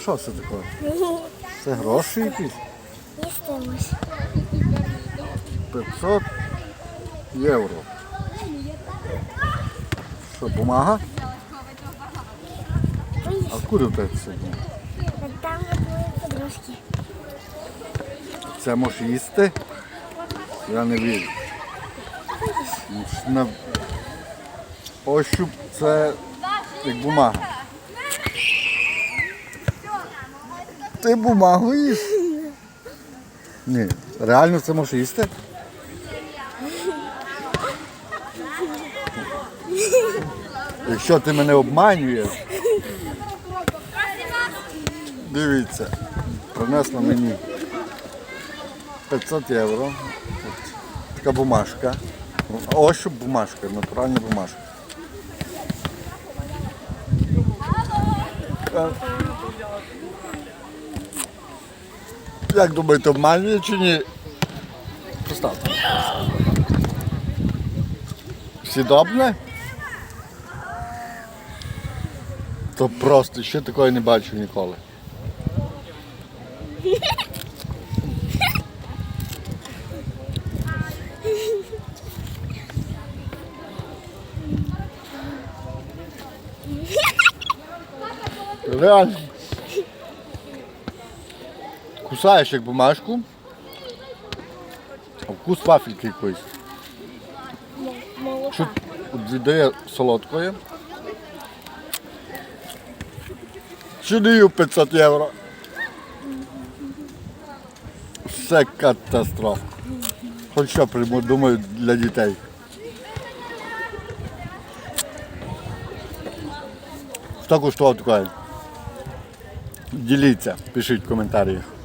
Що це таке? Це гроші якісь? Їстимось. 500 євро. Що, бумага? А куди в тебе це? Там мої подружки. Це можеш їсти? Я не вірю. На... Ощуп це як бумага. Ти бумагу їш? Ні. Реально це можеш їсти? Якщо ти мене обманюєш. Дивіться, принесла мені 500 євро. Така бумажка. Що бумажка, натуральна бумажка. Е, Як думаєте, обманює чи ні? Поставте. Сідобне? То просто ще такої не бачив ніколи. Реально. Кусаєш як бумажку, а вкус вафельки якоїсь. Що віддає солодкої. Що даю 500 євро. Все катастрофа. Хоч що прийму, думаю, для дітей. Хто куштував таке? Діліться, пишіть в коментарях.